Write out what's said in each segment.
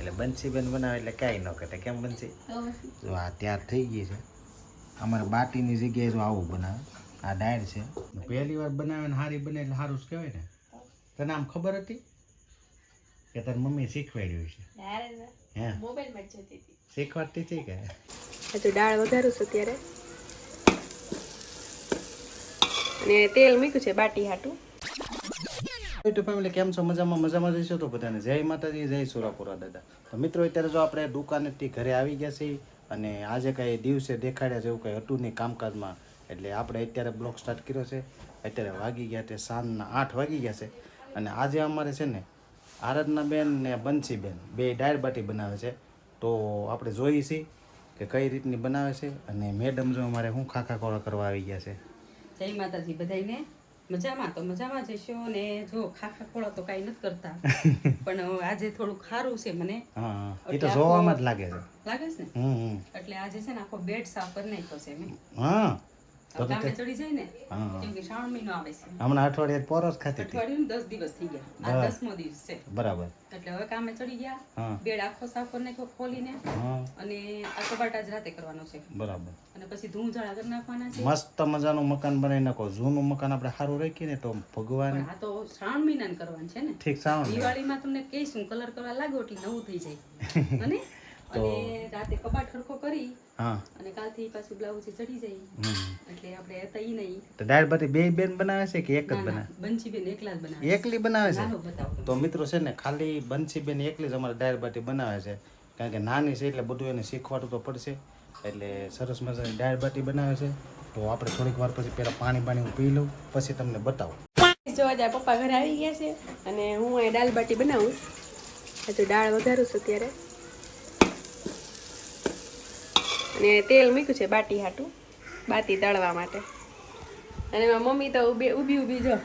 એટલે બંસીબેન બનાવે એટલે કાંઈ ન કહેતા કેમ બંસી? જો આ તૈયાર થઈ ગઈ છે. અમારે બાટીની જગ્યાએ જો આવું બનાવે. આ દાળ છે. પહેલી વાર બનાવે ને સારી બને એટલે સારું જ કહેવાય ને. તને આમ ખબર હતી? કે તારી મમ્મી શીખવાડ્યું છે. હે? મોબાઈલમાં જ જોતી હતી. શીખવાડતી હતી કે? હજુ દાળ વધારું છું ત્યારે અને તેલ મૂક્યું છે બાટી હાટું. યુટ્યુબ ફેમિલી કેમ છો? મજામાં મજામાં જઈશું તો બધાને જય માતાજી, જય સુરાપુરા દાદા. તો મિત્રો, અત્યારે જો આપણે દુકાનેથી ઘરે આવી ગયા છીએ અને આજે કાંઈ દિવસે દેખાડ્યા છે એવું કંઈ હતું નહીં કામકાજમાં, એટલે આપણે અત્યારે બ્લોગ સ્ટાર્ટ કર્યો છે. અત્યારે વાગી ગયા તે સાંજના આઠ વાગી ગયા છે. અને આજે અમારે છે ને આરાધના બેન ને બંસીબેન બે ડાયર બાટી બનાવે છે. તો આપણે જોઈએ છીએ કે કઈ રીતની બનાવે છે. અને મેડમ જો અમારે શું ખાખા કોળા કરવા આવી ગયા છે. જય માતાજી બધાયને. મજામાં તો મજામાં જશો ને? જો ખાખા ખોળા તો કાંઈ નથી કરતા. પણ આજે થોડું ખારું છે મને. એ તો જોવામાં જ લાગે છે. લાગે છે ને? એટલે આજે છે ને આખો બેડ સાફ કરી નાખ્યો છે મેં હા. તો તો ચડી જાય ને કેમ કે શ્રાવણ મહિનો આવે છે. હમણાં અઠવાડિયે પોરો ખાતી હતી. અઠવાડિયું દસ દિવસ થઈ ગયા. આ દસમો દિવસ છે. બરાબર. એટલે હવે કામે ચડી ગયા. બેડ આખો સાફ કરી ખોલીને. અને આ કબાટ આજ રાતે કરવાનો છે. બરાબર. અને પછી ધૂળ ઝાડા કરી નાખવાના છે. મસ્ત મજાનું મકાન બનાવી નાખો. જૂનું મકાન આપણે સારું રાખીએ ને તો ભગવાન આ તો શ્રાવણ મહિનાનું કરવાનું છે ને. ઠીક શ્રાવણ દિવાળીમાં તમને કહીશું કલર કરવા લાગો એટલે નવું થઈ જાય. અને અને રાતે કબાટ હરખો કરી અને કાલથી પાછું બ્લાઉઝ ચડી જાય. એટલે આપણે હતા નહીં. તો દાળ બાટી બે બેન બનાવે છે કે એક જ બનાવે? બંસી બેન એકલા જ બનાવે એકલી બનાવે છે? તો મિત્રો છે ને ખાલી બંસીબેન એકલી જ અમારે દાળ બાટી બનાવે છે. કારણ કે નાની છે એટલે બધું એને શીખવાડવું તો પડશે. એટલે સરસ મજાની દાળ બાટી બનાવે છે. તો આપણે થોડીક વાર પછી પહેલાં પાણી પાણી હું પી લઉં પછી તમને બતાવું. જો આજે પપ્પા ઘરે આવી ગયા છે. અને હું એ દાળ બાટી બનાવું. તો દાળ વઘારું છું ત્યારે અને તેલ મૂક્યું છે બાટી હાટું બાટી તળવા માટે. અને મમ્મી તો ઊભી ઊભી ઊભી જો.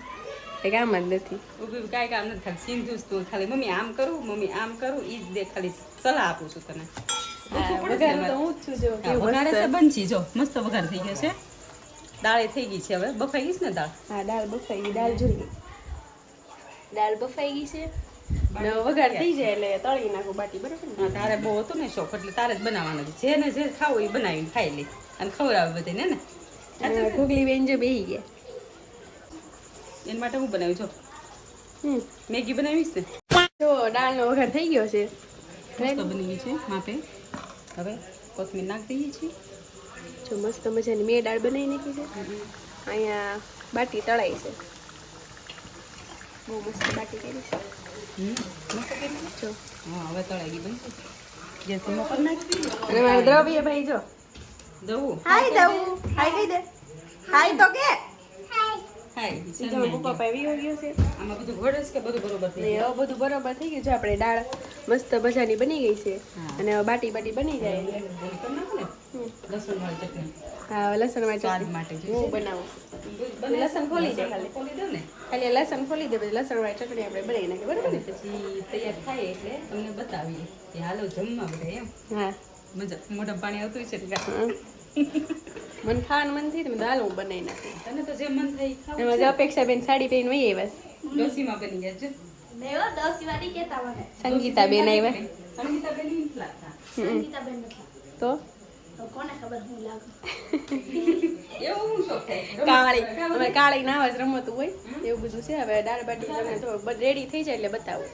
એ કામ જ નથી. ઊભી કાંઈ કામ નથી ખાલી સિંધુ તું ખાલી. મમ્મી આમ કરું મમ્મી આમ કરું એ જ દે ખાલી સલાહ આપું છું તને. વઘારું છું બંચી જો મસ્ત વઘાર થઈ ગયો છે. દાળે થઈ ગઈ છે હવે. બફાઈ ગઈ છે ને દાળ? હા દાળ બફાઈ ગઈ દાળ જોઈ. દાળ બફાઈ ગઈ છે. ને વઘાર થઈ જાય એટલે તળી નાખું બાટી બરાબર તારે બહુ હતું ને શોખ એટલે તારે જ બનાવવાનું છે. જેને જે ખાવું એ બનાવીને ખાઈ લે અને ખવડાવે બધાને ને? ઘૂગલી બેન જો બેહી ગયા. એના માટે હું બનાવી જો. હમ. મેગી બનાવીશ ને? જો દાળનો વઘાર થઈ ગયો છે. મસ્ત બની ગઈ છે માપે. હવે કોથમીર નાખી દઈએ છીએ. જો મસ્ત મજાની મેં દાળ બનાવી નાખી છે. અહીંયા બાટી તળાઈ છે. બહુ મસ્ત બાટી કરી છે. હમ, મસ્ત કરી જો હા હવે તળાઈ બનશે ગેસ ધીમો કરી અને મારા દ્રવ્ય ભાઈ જો. દવું હાય દઉં. હાય કહી દે. હાય તો કે. આપણે દાળ મસ્ત મજાની બની ગઈ છે. અને હવે બાટી બાટી બની જાય. લસણ વાળી ચટણી. હા લસણ વાળી ચટણી. હું બનાવું. લસણ ખોલી જાય ખાલી. ખોલી દો ને? ખાલી લસણ ખોલી દે પછી લસણ વાળી ચટણી આપણે બનાવી નાખીએ બરાબર ને? પછી તૈયાર થાય એટલે તમને બતાવીએ કે હાલો જમવા બધા એમ. હા. મજા મોઢા પાણી આવતું છે ને હા. ખાવાનું મન થઈ તમે દાલ હું બનાવી નાખી. તને તો જે મન થાય એમાં જો અપેક્ષા બેન સાડી પહેરીને વહી બસ ડોસીમાં બની ગયા છે. સંગીતા બેન આવ્યા. સંગીતા બેન તો એવું હું શોખ થાય? કાળી. અમે કાળી નાવા જ રમતું હોય. એવું બધું છે. હવે દાળ બાટી તમને તો રેડી થઈ જાય એટલે બતાવું.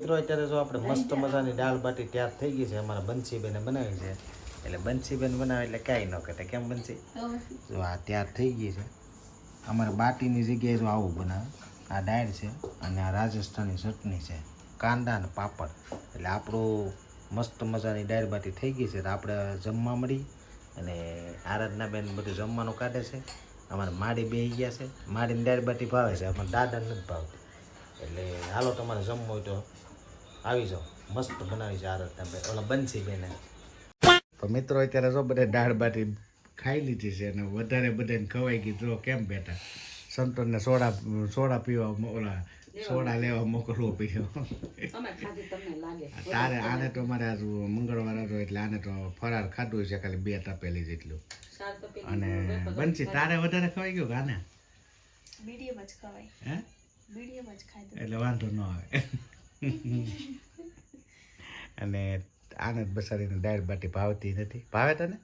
મિત્રો અત્યારે જો આપણે મસ્ત મજાની દાળ બાટી તૈયાર થઈ ગઈ છે. અમારા બંસીબેને બનાવી છે. એટલે બંસીબેન બનાવે એટલે કાંઈ ન કહેતા. કેમ બંસી? જો આ તૈયાર થઈ ગઈ છે. અમારે બાટીની જગ્યાએ જો આવું બનાવે. આ દાળ છે અને આ રાજસ્થાની ચટણી છે. કાંદા અને પાપડ. એટલે આપણું મસ્ત મજાની દાળ બાટી થઈ ગઈ છે આપણે જમવા મળી અને આરાધનાબેન બધું જમવાનું કાઢે છે. અમારે માડી બે ગયા છે. માડીની દાળ બાટી ભાવે છે. અમારે દાદાને નથી ભાવતી. એટલે હાલો તમારે જમવું હોય તો આવી જાઓ. મસ્ત બનાવી છે આરાધના બેન ઓલા બનશી બેને તો મિત્રો, અત્યારે જો બધા દાળ બાટી ખાઈ લીધી છે અને વધારે બધાને ખવાઈ ગઈ. જો કેમ બેઠા સંતોષને સોડા સોડા પીવા ઓલા સોડા લેવા મોકલવો પડ્યો. તારે આને તો મારે આજ મંગળવાર હતો એટલે આને તો ફરાર ખાધું છે ખાલી બે તપેલી જેટલું. અને બંસી તારે વધારે ખવાઈ ગયું આને? મીડિયમ જ ખવાય. હે? મીડિયમ જ ખાય એટલે વાંધો ન આવે. અને આનંદ બસારીને દાળ બાટી ભાવતી નથી. ભાવે તને?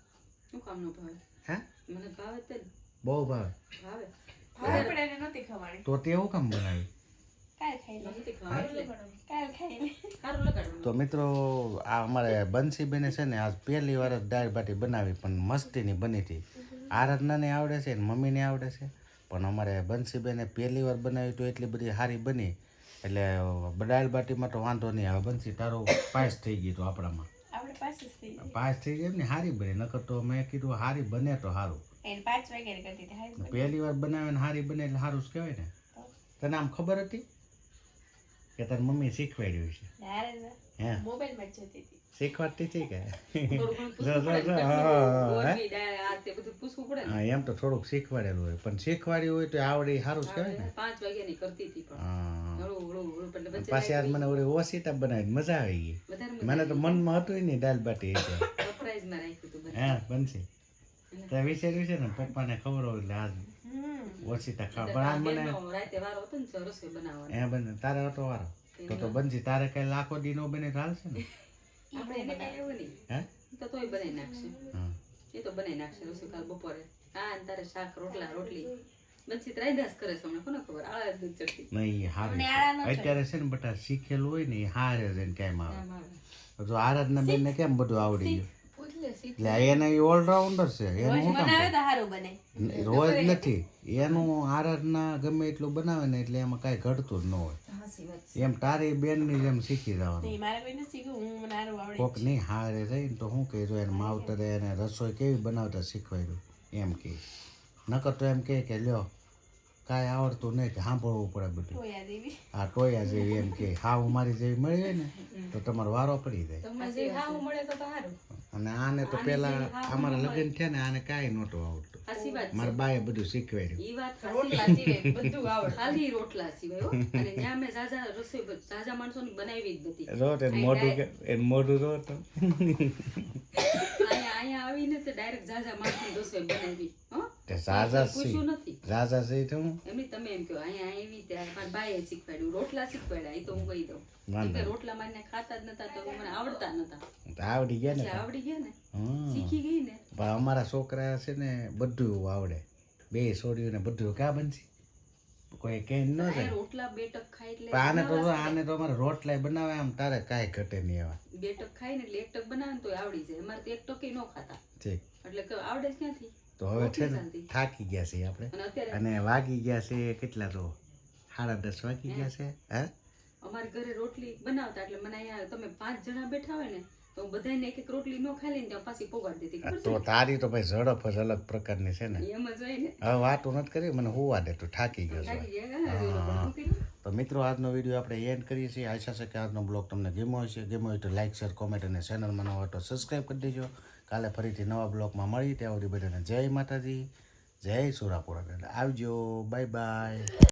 શું કામ નો ભાવે? હા? મને ભાવે તે ને. બહુ ભાવે. ભાવે. ભાવે પણ એને નથી ખવાણી તો તેવું કામ બનાવી? તો મિત્રો આ અમારે બંસીબેને છે ને આજ પહેલી વાર જ દાળ બાટી બનાવી પણ મસ્તીની બની હતી. આરાધનાને આવડે છે ને મમ્મીને આવડે છે. પણ અમારે બંસીબેને પહેલી વાર બનાવી તો એટલી બધી સારી બની. એટલે દાળ બાટીમાં તો વાંધો નહીં આવે. બંસી તારો પાસ થઈ ગઈ તો આપણામાં. પાસ થઈ જાય ને સારી બની. નકર તો મેં કીધું સારી બને તો સારું. પહેલી વાર બનાવે ને સારી બને એટલે સારું જ કહેવાય ને. તને આમ ખબર હતી? કે તારી મમ્મી શીખવાડ્યું છે. હે? મોબાઈલમાં જોતી હતી. શીખવાડતી હતી કે. હા, એમ તો થોડુંક શીખવાડેલું હોય. પણ શીખવાડ્યું હોય તો આવડે સારું જ કહેવાય ને. પાંચ વાગ્યાની કરતી હતી પણ. પાછી આજ મને ઓલી ઓસીટા બનાવી મજા આવી ગઈ. મને તો મનમાં હતું નહીં દાલ બાટી. હા બનશે. ત્યાં વિચાર્યું છે ને પપ્પાને ખબર હોય એટલે આજ ખાવ એટલે પણ આ મને બેનનો રાતે વારો હતો ને તો રસોઈ બનાવવાનો. એ બને તારે હતો વારો. તો તો બનશે. તારે કઈ લાખો દી બને ચાલશે ને. આપણે એને કાંઈ એવું નહીં. હે? તો તોય બનાવી નાખશે. હા. એ તો બનાવી નાખશે રસોઈ કાલ બપોરે. હા અને તારે શાક રોટલા રોટલી. બનશી ત્રાઈદાસ કરે છે હમણાં. કોને ખબર? આળા જ નથી નહીં એ અત્યારે છે ને બટા શીખેલું હોય ને એ હારે છે ને કેમ આવે જો આરાધના બેન ને કેમ બધું આવડી ગયું? એટલે એને એ ઓલરાઉન્ડર છે એનું શું કામ બને. રોજ નથી. એનું આરાધના ગમે એટલું બનાવે ને એટલે એમાં કાંઈ ઘટતું જ ન હોય. એમ તારી બેનની જેમ શીખી જવાનું. કોક નહીં હારે રહીને તો શું કહી જો એને માવતરે એને રસોઈ કેવી બનાવતા શીખવાડ્યું એમ કે. નકર તો એમ કહે કે લ્યો કાંઈ આવડતું નહીં કે સાંભળવું પડે બધું. આ ટોયા જેવી એમ કે હાવ મારી જેવી મળી હોય ને તો તમારો વારો પડી જાય. તમને જે હાવ મળે તો તો સારું. અને આને તો પેલા અમારા લગ્ન થયા ને આને કાંઈ નહોતું આવડતું. મારા બાએ બધું શીખવાડ્યું. ઈ રોટલા સિવાય બધું આવડે ખાલી રોટલા સિવાય અને ત્યાં મેં ઝાઝા રસોઈ બ- ઝાઝા માણસોની બનાવી જ નથી. રોટ એને મોઢું કે એને મોઢું રોટ અહીંયા અહીંયા આવીને તો ડાયરેક્ટ ઝાઝા માણસોની રસોઈ બનાવી. હા? ઝાઝા સી પૂછ્યું નથી. સાજા છે તો હું. એમની તમે એમ કહો અહીંયા આવી ત્યારે મારા ભાઈએ શીખવાડ્યું રોટલા શીખવાડ્યા એ તો હું કહી દઉં. કે રોટલા મારીને ખાતા જ નતા તો મને આવડતા નતા. આવડી ગયા ને આવડી ગયા ને. શીખી ગઈ ને. પણ અમારા છોકરા છે ને બધું આવડે. બે છોડીઓને બધું ક્યાં બનશે? કોઈ કે ન જાય. રોટલા બેટક ખાય એટલે આને તો આને તો અમારે રોટલા બનાવે આમ તારે કાંઈ ઘટે નહીં એવા. બેટક ખાય ને એટલે એક ટક બનાવે ને તો આવડી જાય. અમારે તો એક ટકે ન ખાતા. ઠીક. એટલે કે આવડે જ ક્યાંથી? તો હવે છે ને થાકી ગયા છીએ આપણે. અને વાગી ગયા છે કેટલા તો? સાડા દસ વાગી ગયા છે હે? અમારે ઘરે રોટલી બનાવતા એટલે મને અહીંયા તમે પાંચ જણા બેઠા હોય ને તો બધાને એક એક રોટલી ન ખાઈ લઈને ત્યાં પાછી પોગાડી દેતી તો તારી તો ભાઈ ઝડપ જ અલગ પ્રકારની છે ને. છે એમ જ હોય ને. હવે વાતો નથી કરી મને હોવા દે તું થાકી ગયો છે? તો મિત્રો આજનો વીડિયો આપણે એન્ડ કરીએ છીએ. આશા છે કે આજનો બ્લોગ તમને ગેમો હશે. ગેમો હોય તો લાઇક શેર કોમેન્ટ અને ચેનલમાં નવા હોય તો સબસ્ક્રાઈબ કરી દેજો. કાલે ફરીથી નવા બ્લોગમાં મળી ત્યાં સુધી બધાને જય માતાજી, જય સુરાપુરા. આવજો. Bye bye.